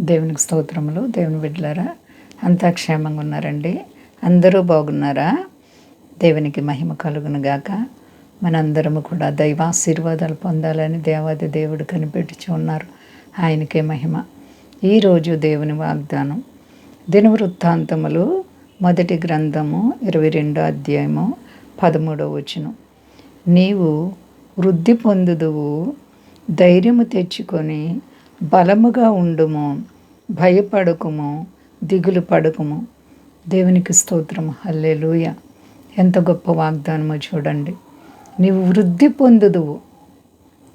దేవునికి స్తోత్రములు. దేవుని బిడ్డలారా అంతా క్షేమంగా ఉన్నారండి. అందరూ బాగున్నారా? దేవునికి మహిమ కలుగునుగాక మనందరము కూడా దైవాశీర్వాదాలు పొందాలని దేవాది దేవుడు కనిపెట్టుచు ఉన్నారు. ఆయనకే మహిమ. ఈరోజు దేవుని వాగ్దానం. దినవృత్తాంతములు మొదటి గ్రంథము ఇరవై రెండో అధ్యాయము పదమూడవ వచనం. నీవు వృద్ధి పొందుదువు ధైర్యము తెచ్చుకొని బలముగా ఉండుము భయపడకుము దిగులు పడకుము. దేవునికి స్తోత్రము హల్లెలూయ. ఎంత గొప్ప వాగ్దానమో చూడండి. నీవు వృద్ధి పొందుదువు.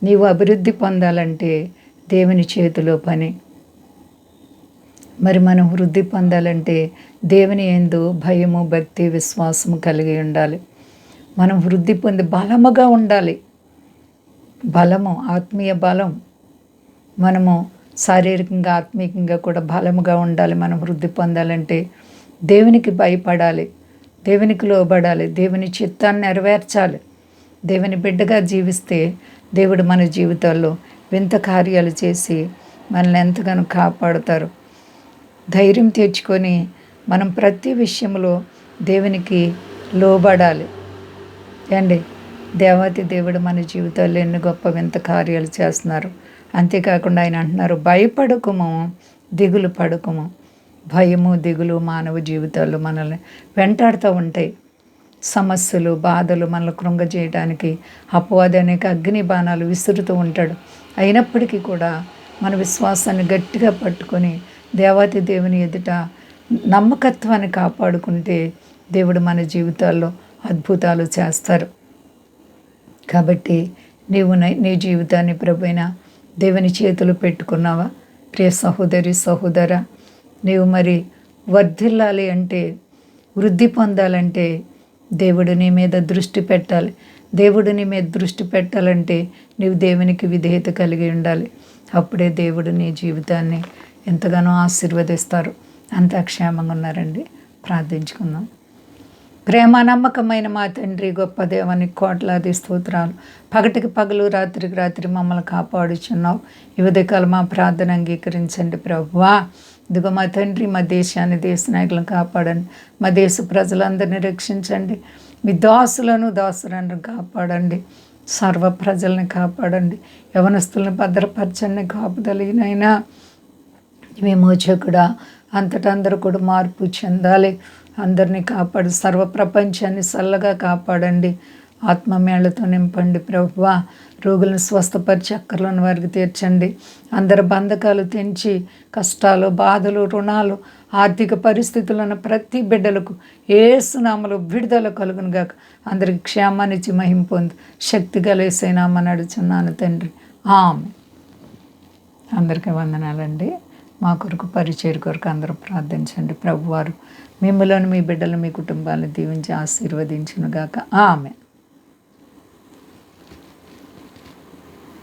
నీవు అభివృద్ధి పొందాలంటే దేవుని చేతిలో పని. మరి మనం వృద్ధి పొందాలంటే దేవుని ఎందు భయము భక్తి విశ్వాసము కలిగి ఉండాలి. మనం వృద్ధి పొంది బలముగా ఉండాలి. బలము ఆత్మీయ బలం. మనము శారీరకంగా ఆత్మీయంగా కూడా బలముగా ఉండాలి మనం వృద్ధి పొందాలంటే దేవునికి భయపడాలి దేవునికి లోబడాలి దేవుని చిత్తాన్ని నెరవేర్చాలి. దేవుని బిడ్డగా జీవిస్తే దేవుడు మన జీవితాల్లో వింత కార్యాలు చేసి మనల్ని ఎంతగానో కాపాడుతారు. ధైర్యం తెచ్చుకొని మనం ప్రతి విషయంలో దేవునికి లోబడాలి. అండి దేవాతి దేవుడు మన జీవితాల్లో ఎన్ని గొప్ప వింత కార్యాలు చేస్తున్నారు. అంతేకాకుండా ఆయన అంటున్నారు భయపడకుము దిగులు పడకుము. భయము దిగులు మానవ జీవితాల్లో మనల్ని వెంటాడుతూ ఉంటాయి. సమస్యలు బాధలు మనల్ని కృంగజేయడానికి అపవాది అనేక అగ్ని బాణాలు విసురుతూ ఉంటాడు. అయినప్పటికీ కూడా మన విశ్వాసాన్ని గట్టిగా పట్టుకొని దేవాతి దేవుని ఎదుట నమ్మకత్వాన్ని కాపాడుకుంటే దేవుడు మన జీవితాల్లో అద్భుతాలు చేస్తారు. కాబట్టి నీవు నీ జీవితాన్ని ప్రభుైన దేవుని చేతులు పెట్టుకున్నావా? ప్రియ సహోదరి సహోదర నీవు మరి వర్ధిల్లాలి అంటే వృద్ధి పొందాలంటే దేవుడు నీ మీద దృష్టి పెట్టాలి. దేవుడు నీ మీద దృష్టి పెట్టాలంటే నీవు దేవునికి విధేయత కలిగి ఉండాలి. అప్పుడే దేవుడు నీ జీవితాన్ని ఎంతగానో ఆశీర్వదిస్తారు. అంతా క్షేమంగా ఉన్నారండి. ప్రార్థించుకుందాం. ప్రేమ నమ్మకమైన మా తండ్రి గొప్ప దేవానికి కోట్లాది స్తోత్రాలు. పగటికి పగలు రాత్రికి రాత్రి మమ్మల్ని కాపాడుచున్నావు. ఈ మా ప్రార్థన అంగీకరించండి ప్రభువా. ఇదిగో మా తండ్రి మా దేశాన్ని దేశ నాయకులను కాపాడండి. మా దేశ ప్రజలందరినీ రక్షించండి. మీ దాసులను దాసులను కాపాడండి. సర్వ ప్రజల్ని కాపాడండి. యవనస్తులను భద్రపరచండి. కాపుదలిగినైనా విమోచకుడా అంతటందరూ కూడా మార్పు చెందాలి. అందరినీ కాపాడు. సర్వ ప్రపంచాన్ని చల్లగా కాపాడండి. ఆత్మమేళతో నింపండి ప్రభువ. రోగులను స్వస్థపరిచి అక్కర్లను వారికి తీర్చండి. అందరి బంధకాలు తెంచి కష్టాలు బాధలు రుణాలు ఆర్థిక పరిస్థితులను ప్రతి బిడ్డలకు ఏసునామలు విడుదల కలుగును గాక అందరికి క్షేమాన్నిచ్చి మహిం పొంది. శక్తి కలిసేనామని అడుచున్నాను తండ్రి. ఆమె అందరికీ వందనాలండి. మా కొరకు పరిచయం కొరకు అందరూ ప్రార్థించండి. ప్రభువారు మిమ్మల్ని మీ బిడ్డలు మీ కుటుంబాలను దీవించి ఆశీర్వదించునుగాక. ఆమె